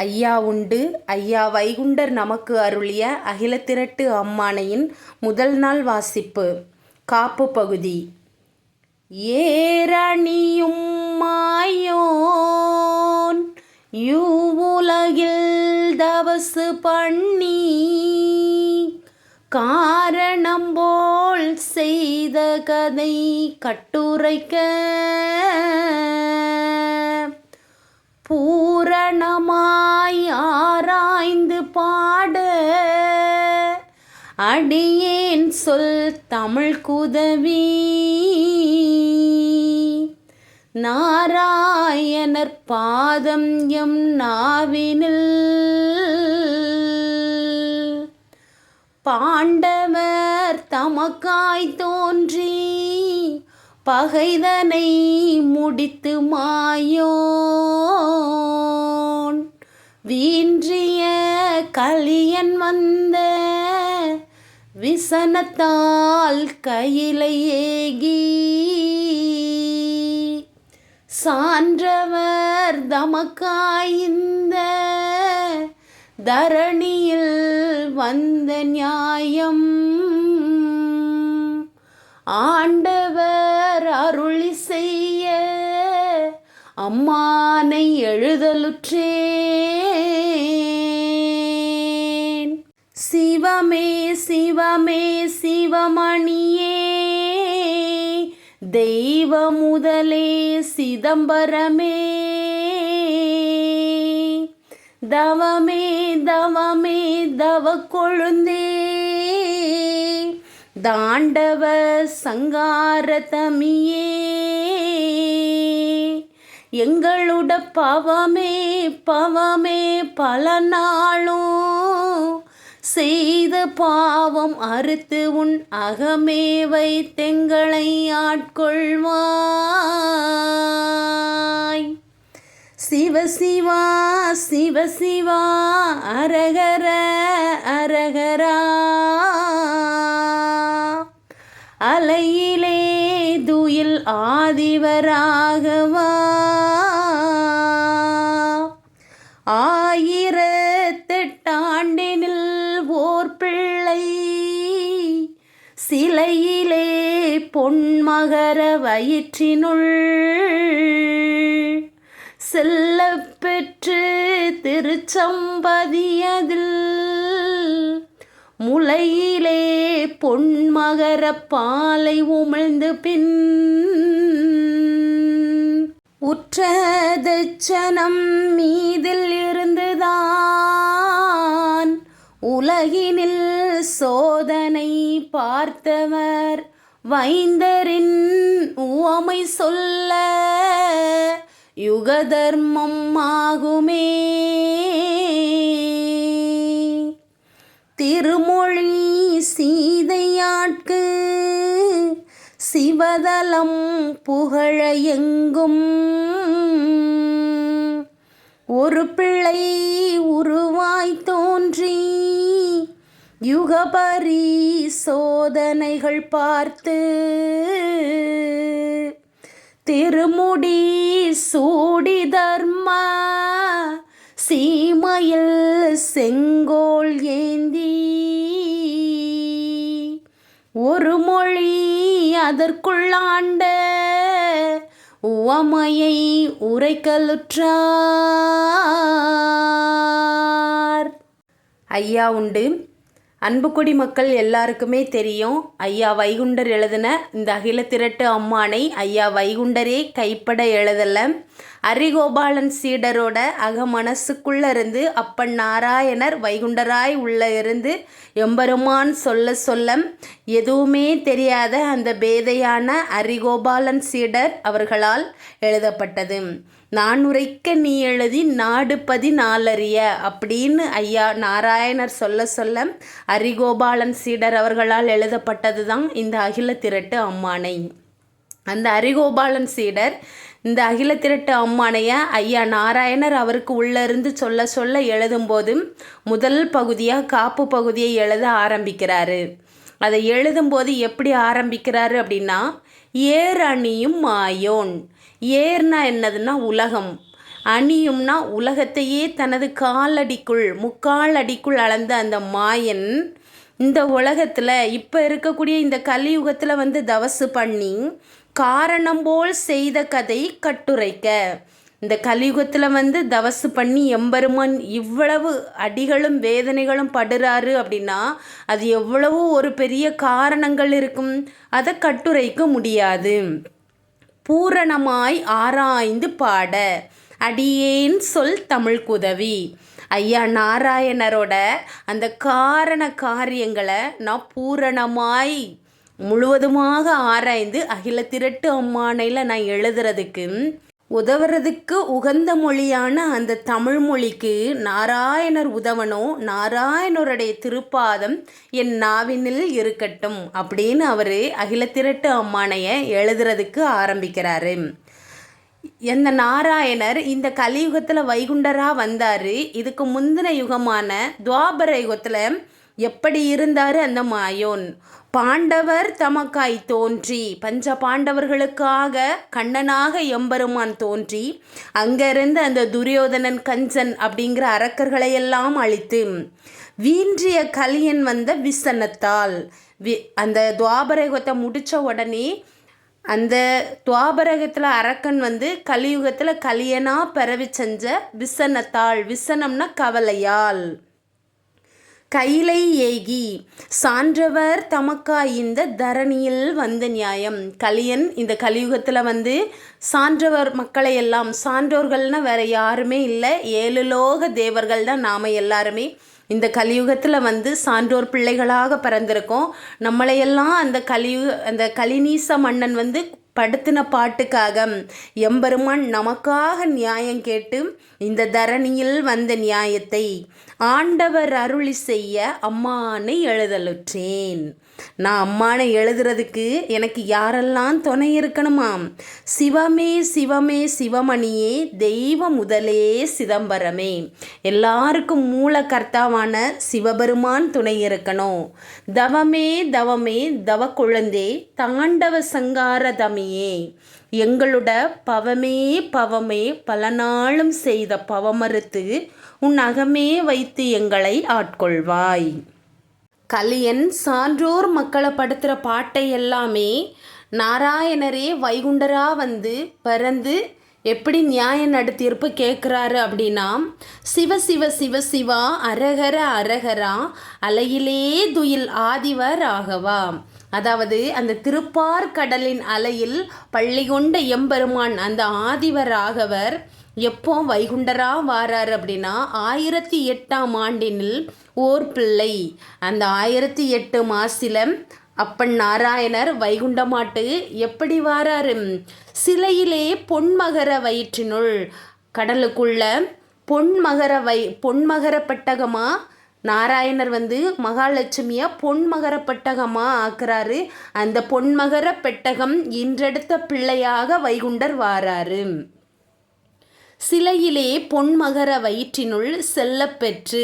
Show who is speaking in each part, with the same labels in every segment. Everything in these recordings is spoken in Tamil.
Speaker 1: ஐயா உண்டு. ஐயா வைகுண்டர் நமக்கு அருளிய அகிலத்திரட்டு அம்மானையின் முதல் நாள் வாசிப்பு. காப்பு பகுதி. ஏரணியும் மாயோன் யூவுலகில் தவசு பண்ணி காரணம் போல் செய்த கதை கட்டுரைக்க பூரணமாய் ஆராய்ந்து பாட அடியேன் சொல் தமிழ் குதவி. நாராயணர் பாதம் எம் நாவினில். பாண்டவர் தமக்காய் தோன்றி பகைதனை முடித்து மாயோன். வீன்றிய கலியன் வந்த விசனத்தால் கையிலை ஏகி. சான்றவர் தமக்காய்ந்த தரணியில் வந்த நியாயம். ஆண்டவர் செய்ய அம்மானை எழுதலுற்றேன். சிவமே சிவமே சிவமணியே தெய்வ முதலே சிதம்பரமே. தவமே தவமே தவ கொழுந்தே தாண்டவ சங்காரதமியே எங்களோட பவமே பவமே பல நாளும். செய்த பாவம் அறுத்து உன் அகமே வைத்தெங்களை ஆட்கொள்வாய். சிவசிவா சிவசிவா சிவ சிவா அரகர அரகரா. அலையிலே துயில் ஆதிவராகவா? ஆயிரத்தெட்டாண்டினில் ஓர் பிள்ளை சிலையிலே பொன்மகர வயிற்றினுள் செல்ல பெற்று திருச்சம்பதியதில் முளையிலே பொன்மகர பாலை உமிழ்ந்து பின் உற்றதச்சனம் மீதில் இருந்துதான். உலகினில் சோதனை பார்த்தவர் வைந்தரின் உவமை சொல்ல யுகதர்மம் ஆகுமே. திருமொழி சீதையாட்கு. சிவதலம் புகழ எங்கும் ஒரு பிள்ளை உருவாய் தோன்றி யுகபரி சோதனைகள் பார்த்து. திருமுடி சூடி தர்ம சீமையில் செங்கோல் ஏந்தி ஒரு மொழி அதற்குள்ளாண்ட உவமையை உரைக்கலுற்றார். ஐயா உண்டு. அன்புக்குடி மக்கள் எல்லாருக்குமே தெரியும் ஐயா வைகுண்டர் எழுதின இந்த அகில திரட்டு அம்மானை ஐயா வைகுண்டரே கைப்பட எழுதலை. அரிகோபாலன் சீடரோட அகமனசுக்குள்ளே இருந்து அப்பன் நாராயணர் வைகுண்டராய் உள்ள இருந்து எம்பெருமான் சொல்ல சொல்ல எதுவுமே தெரியாத அந்த பேதையான அரிகோபாலன் சீடர் அவர்களால் எழுதப்பட்டது. நான் உரைக்க நீ எழுதி நாடு பதினாலறிய அப்படின்னு ஐயா நாராயணர் சொல்ல சொல்ல அரிகோபாலன் சீடர் அவர்களால் எழுதப்பட்டது தான் இந்த அகில திரட்டு அம்மானை. அந்த அரிகோபாலன் சீடர் இந்த அகில திரட்டு அம்மானைய ஐயா நாராயணர் அவருக்கு உள்ளிருந்து சொல்ல சொல்ல எழுதும்போது முதல் பகுதியாக காப்பு பகுதியை எழுத ஆரம்பிக்கிறாரு. அதை எழுதும்போது எப்படி ஆரம்பிக்கிறாரு அப்படின்னா ஏர் அணியும் மாயோன். ஏர்னா என்னதுன்னா உலகம். அணியும்னா உலகத்தையே தனது காலடிக்குள் முக்கால் அடிக்குள் அளந்த அந்த மாயன் இந்த உலகத்தில் இப்போ இருக்கக்கூடிய இந்த கலியுகத்தில் வந்து தவசு பண்ணி காரணம் போல் செய்த கதை கட்டுரைக்க. இந்த கலியுகத்தில் வந்து தவசு பண்ணி எம்பெருமான் இவ்வளவு அடிகளும் வேதனைகளும் படுறாரு அப்படின்னா அது எவ்வளவோ ஒரு பெரிய காரணங்கள் இருக்கும். அதை கட்டுரைக்க முடியாது. பூரணமாய் ஆராய்ந்து பாட. அடியேன் சொல் தமிழ் குதவி. ஐயா நாராயணரோட அந்த காரண காரியங்களை நான் பூரணமாய் முழுவதுமாக ஆராய்ந்து அகில திரட்டு அம்மானையில் நான் எழுதுறதுக்கு உதவுறதுக்கு உகந்த மொழியான அந்த தமிழ் மொழிக்கு நாராயணர் உதவனோ நாராயணருடைய திருப்பாதம் என் நாவினில் இருக்கட்டும் அப்படின்னு அவர் அகில திரட்டு அம்மானையை எழுதுறதுக்கு ஆரம்பிக்கிறாரு. எந்த நாராயணர் இந்த கலியுகத்தில் வைகுண்டராக வந்தார். இதுக்கு முந்தின யுகமான துவாபர யுகத்தில் எப்படி இருந்தார் அந்த மாயோன்? பாண்டவர் தமக்காய் தோன்றி பஞ்ச பாண்டவர்களுக்காக கண்ணனாக எம்பெருமான் தோன்றி அங்கிருந்து அந்த துரியோதனன் கஞ்சன் அப்படிங்கிற அரக்கர்களையெல்லாம் அழித்து வீன்றிய கலியன் வந்த விசனத்தால் வி அந்த துவாபரகத்தை முடித்த உடனே அந்த துவாபரகத்தில் அரக்கன் வந்து கலியுகத்தில் கலியனாக பிறவி செஞ்ச விசனத்தால் விசனம்னா கவலையால். கைலை ஏகி சான்றவர் தமக்கா இந்த தரணியில் வந்த நியாயம். கலியன் இந்த கலியுகத்தில் வந்து சான்றவர் மக்களை எல்லாம் சான்றோர்கள்னால் வேறு யாருமே இல்லை ஏழு லோக தேவர்கள் தான் நாம் எல்லாருமே. இந்த கலியுகத்தில் வந்து சான்றோர் பிள்ளைகளாக பிறந்திருக்கோம். நம்மளையெல்லாம் அந்த கலியு அந்த கலிநீச மன்னன் வந்து படுத்தின பாட்டுக்காக எம்பெருமான் நமக்காக நியாயம் கேட்டு இந்த தரணியில் வந்த நியாயத்தை ஆண்டவர் அருளி செய்ய அம்மானை எழுதலுற்றேன். நான் அம்மானை எழுதுறதுக்கு எனக்கு யாரெல்லாம் துணை இருக்கணுமாம்? சிவமே சிவமே சிவமணியே தெய்வ முதலே சிதம்பரமே. எல்லாருக்கும் மூல கர்த்தாவான சிவபெருமான் துணை இருக்கணும். தவமே தவமே தவ குழந்தே தாண்டவ சங்கார தமியே. எங்களோட பவமே பவமே பல நாளும் செய்த பவமறுத்து உன் அகமே வைத்து எங்களை ஆட்கொள்வாய். கலியன் சான்றோர் மக்களை படுத்துகிற பாட்டை எல்லாமே நாராயணரே வைகுண்டரா வந்து பிறந்து எப்படி நியாய நடத்தியிருப்பு கேட்குறாரு அப்படின்னா சிவ சிவ சிவ சிவா அரகர அரகரா அலையிலே துயில் ஆதிவர் ஆகவா. அதாவது அந்த திருப்பார் கடலின் அலையில் பள்ளி கொண்ட எம்பெருமான் அந்த ஆதிவர் ஆகவர். எப்போ வைகுண்டரா வாரார் அப்படின்னா ஆயிரத்தி எட்டாம் ஆண்டினில் ஓர் பிள்ளை. அந்த ஆயிரத்தி எட்டு மாசில அப்பன் நாராயணர் வைகுண்டமாட்டு எப்படி வாராரு? சிலையிலே பொன்மகர வயிற்றினுள் கடலுக்குள்ள பொன்மகர வை பொன்மகர பெட்டகமாக நாராயணர் வந்து மகாலட்சுமியை பொன்மகர பெட்டகமாக ஆக்குறாரு. அந்த பொன்மகர பெட்டகம் இன்றெடுத்த பிள்ளையாக வைகுண்டர் வாராரு. சிலையிலே பொன்மகர வயிற்றினுள் செல்லப்பெற்று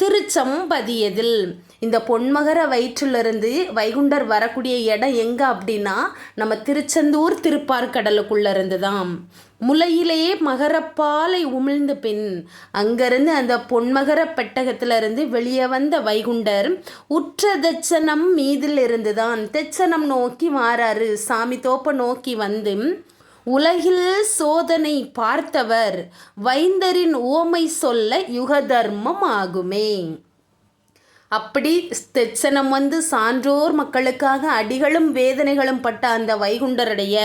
Speaker 1: திருச்சம்பதியதில். இந்த பொன்மகர வயிற்றிலிருந்து வைகுண்டர் வரக்கூடிய இடம் எங்கே அப்படின்னா நம்ம திருச்செந்தூர் திருப்பார்கடலுக்குள்ளே இருந்து தான் முளையிலேயே மகரப்பாலை உமிழ்ந்த பின் அங்கிருந்து அந்த பொன்மகர பெட்டகத்திலிருந்து வெளியே வந்த வைகுண்டர் உற்ற தச்சனம் மீதில் இருந்து தான் தெச்சனம் நோக்கி மாறாரு சாமி தோப்பை நோக்கி வந்து உலகில் சோதனை பார்த்தவர் வைந்தரின் ஓமை சொல்ல யுகதர்மம் ஆகுமே. அப்படி தெச்சனம் வந்து சான்றோர் மக்களுக்காக அடிகளும் வேதனைகளும் பட்ட அந்த வைகுண்டருடைய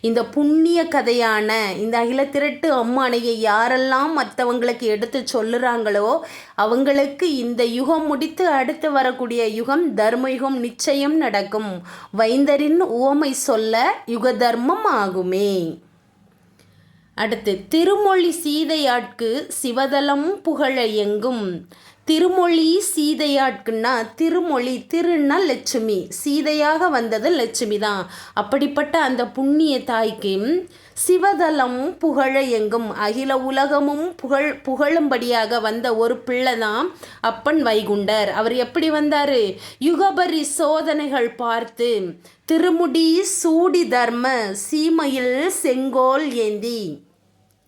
Speaker 1: இந்த புண்ணிய கதையான இந்த அகில திரட்டு அம்மானையை யாரெல்லாம் மற்றவங்களுக்கு எடுத்து சொல்லுறாங்களோ அவங்களுக்கு இந்த யுகம் முடித்து அடுத்து வரக்கூடிய யுகம் தர்ம யுகம் நிச்சயம் நடக்கும். வைந்தரின் ஓமை சொல்ல யுக தர்மம் ஆகுமே. அடுத்து திருமொழி சீதையாட்கு சிவதலம் புகழ எங்கும். திருமொழி சீதையாட்குன்னா திருமொழி திருன்னா லட்சுமி. சீதையாக வந்தது லட்சுமி தான். அப்படிப்பட்ட அந்த புண்ணிய தாய்க்கு சிவதலம் புகழ எங்கும். அகில உலகமும் புகழ் புகழும்படியாக வந்த ஒரு பிள்ளை தான் அப்பன் வைகுண்டர். அவர் எப்படி வந்தார்? யுகபரி சோதனைகள் பார்த்து திருமுடி சூடி தர்ம சீமையில் செங்கோல் ஏந்தி.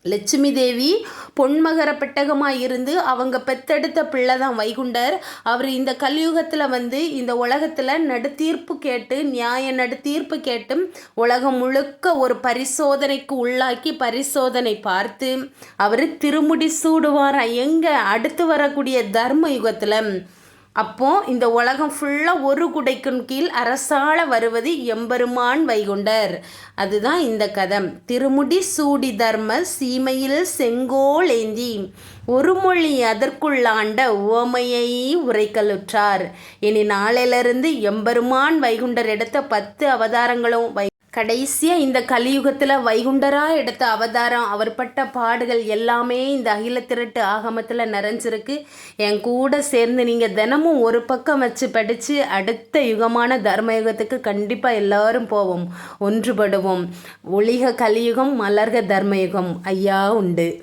Speaker 1: லட்சுமி தேவி பொன்மகர பெட்டகமாக இருந்து அவங்க பெத்தெடுத்த பிள்ளை தான் வைகுண்டர். அவர் இந்த கலியுகத்தில் வந்து இந்த உலகத்தில் நடுத்தீர்ப்பு கேட்டு நியாய நடுத்தீர்ப்பு கேட்டு உலகம் முழுக்க ஒரு பரிசோதனைக்கு உள்ளாக்கி பரிசோதனை பார்த்து அவர் திருமுடி சூடுவாரா? எங்கே அடுத்து வரக்கூடிய தர்ம யுகத்தில் அப்போது இந்த உலகம் ஃபுல்லாக ஒரு குடைக்கும் கீழ் அரசாள வருவது எம்பெருமான் வைகுண்டர். அதுதான் இந்த கதம். திருமுடி சூடி தர்ம சீமையில் செங்கோல் ஏந்தி ஒரு மொழி அதற்குள்ளாண்ட உவமையை உரைக்கலுற்றார். இனி நாளையிலிருந்து எம்பெருமான் வைகுண்டர் எடுத்த பத்து அவதாரங்களும் வை கடைசியாக இந்த கலியுகத்தில் வைகுண்டராக எடுத்த அவதாரம் அவர் பட்ட பாடுகள் எல்லாமே இந்த அகில திரட்டு ஆகமத்தில் நிறைஞ்சிருக்கு. என் கூட சேர்ந்து நீங்கள் தினமும் ஒரு பக்கம் வச்சு படித்து அடுத்த யுகமான தர்மயுகத்துக்கு கண்டிப்பாக எல்லாரும் போவோம் ஒன்றுபடுவோம். ஒளிக கலியுகம் மலர்க தர்மயுகம். ஐயா உண்டு.